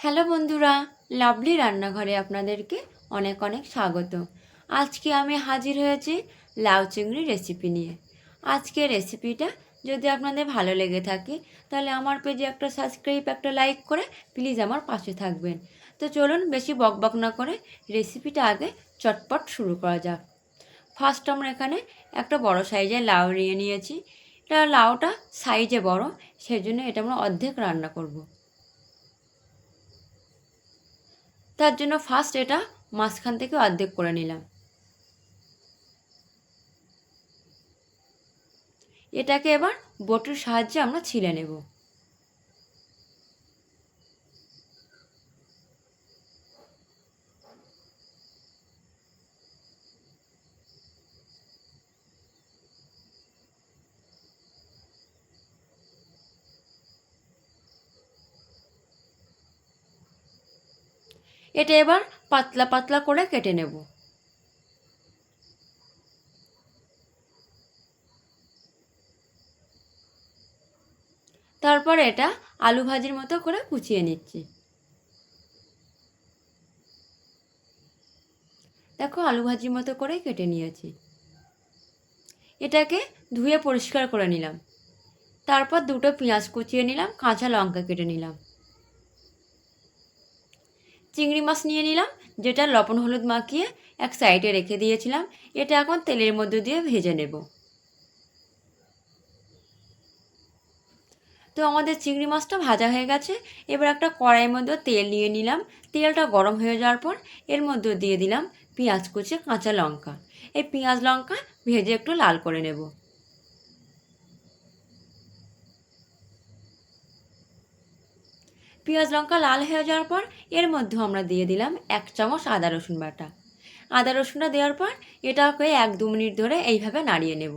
Hello বন্ধুরা lovely রান্নাঘরে আপনাদেরকে অনেক অনেক স্বাগত। আজকে আমি হাজির হয়েছি লাউ চিংড়ি রেসিপি নিয়ে। আজকে রেসিপিটা যদি আপনাদের ভালো লেগে থাকে, তাহলে আমার পেজে একটা সাবস্ক্রাইব একটা লাইক করে প্লিজ আমার পাশে থাকবেন। তো চলুন বেশি বকবক না করে রেসিপিটা আগে চটপট শুরু করা যাক। ফার্স্ট আমরা এখানে একটা বড় সাইজের লাউ নিয়ে নিয়েছি। এটা লাউটা সাইজে বড় সেই জন্য এটা আমরা অর্ধেক রান্না করব। তার জন্য ফার্স্ট এটা মাঝখান থেকে অর্ধেক করে নিলাম। এটাকে এবার বটির সাহায্যে আমরা ছিলে নেব। এটা এবার পাতলা পাতলা করে কেটে নেব। তারপর এটা আলু ভাজির মতো করে কুচিয়ে নিচ্ছি। দেখো আলু ভাজির মতো করে কেটে নিয়েছি। এটাকে ধুয়ে পরিষ্কার করে নিলাম। তারপর দুটো পেঁয়াজ কুচিয়ে নিলাম, কাঁচা লঙ্কা কেটে নিলাম। চিংড়ি মাছ নিয়ে নিলাম, যেটা লবণ হলুদ মাখিয়ে এক সাইডে রেখে দিয়েছিলাম। এটা এখন তেলের মধ্যে দিয়ে ভেজে নেব। তো আমাদের চিংড়ি মাছটা ভাজা হয়ে গেছে। এবার একটা কড়াইয়ের মধ্যে তেল নিয়ে নিলাম। তেলটা গরম হয়ে যাওয়ার পর এর মধ্যে দিয়ে দিলাম পেঁয়াজ কুচি, কাঁচা লঙ্কা। এই পেঁয়াজ লঙ্কা ভেজে একটু লাল করে নেব। পেঁয়াজ, লঙ্কা লাল হয়ে যাওয়ার পর এর মধ্যে আমরা দিয়ে দিলাম এক চামচ আদা রসুন বাটা। আদা রসুনটা দেওয়ার পর এটাকে এক দু মিনিট ধরে এইভাবে নাড়িয়ে নেব।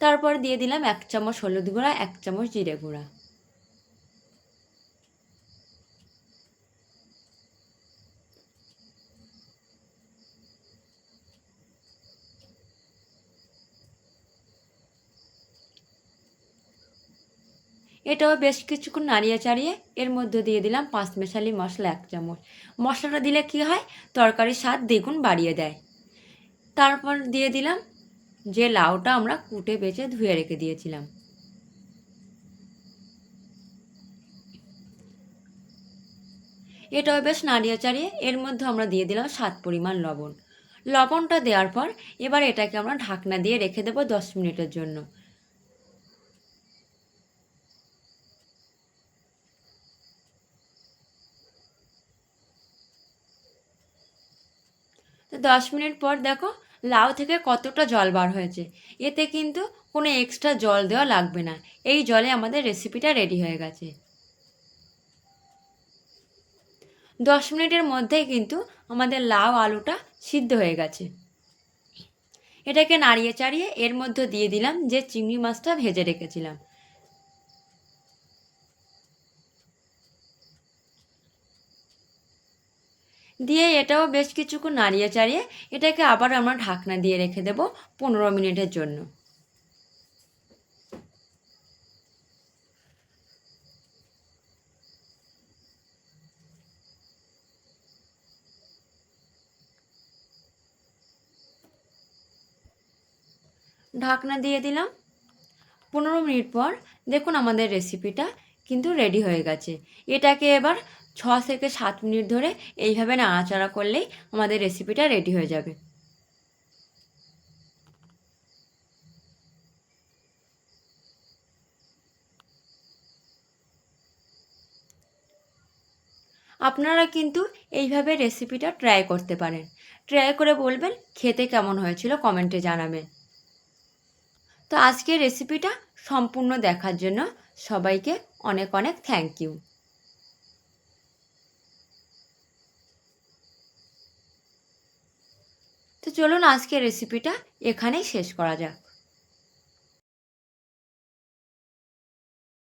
তারপর দিয়ে দিলাম এক চামচ হলুদ গুঁড়া, এক চামচ জিরে গুঁড়া। এটাও বেশ কিছুক্ষণ নাড়িয়ে চাড়িয়ে এর মধ্যে দিয়ে দিলাম পাঁচ মেশালি মশলা, এক চামচ। মশলাটা দিলে কি হয়? তরকারির স্বাদ দ্বিগুণ বাড়িয়ে দেয়। তারপর দিয়ে দিলাম যে লাউটা আমরা কুটে বেছে ধুয়ে রেখে দিয়েছিলাম। এটাও বেশ নাড়িয়ে চাড়িয়ে এর মধ্যে আমরা দিয়ে দিলাম সাত পরিমাণ লবণ। লবণটা দেওয়ার পর এবার এটাকে আমরা ঢাকনা দিয়ে রেখে দেবো দশ মিনিটের জন্য। তো দশ মিনিট পর দেখো লাউ থেকে কতটা জল বার হয়েছে। এতে কিন্তু কোনো এক্সট্রা জল দেওয়া লাগবে না। এই জলে আমাদের রেসিপিটা রেডি হয়ে গেছে। দশ মিনিটের মধ্যেই কিন্তু আমাদের লাউ আলুটা সিদ্ধ হয়ে গেছে। এটাকে নাড়িয়ে চাড়িয়ে এর মধ্যে দিয়ে দিলাম যে চিংড়ি মাছটা ভেজে রেখেছিলাম। দিয়ে এটাও বেশ কিছুক্ষণ নাড়িয়ে চাড়িয়ে এটাকে আবার আমরা ঢাকনা দিয়ে রেখে দেব পনেরো মিনিটের জন্য। ঢাকনা দিয়ে দিলাম। পনেরো মিনিট পর দেখুন আমাদের রেসিপিটা কিন্তু রেডি হয়ে গেছে। এটাকে এবার ছ থেকে সাত মিনিট ধরে এইভাবে নাড়াচাড়া করলেই আমাদের রেসিপিটা রেডি হয়ে যাবে। আপনারা কিন্তু এইভাবে রেসিপিটা ট্রাই করতে পারেন। ট্রাই করে বলবেন খেতে কেমন হয়েছিল কমেন্টে জানাবেন। তো আজকের রেসিপিটা সম্পূর্ণ দেখার জন্য সবাইকে অনেক অনেক থ্যাংক ইউ তো চলুন আজকে রেসিপিটা এখানেই শেষ করা যাক।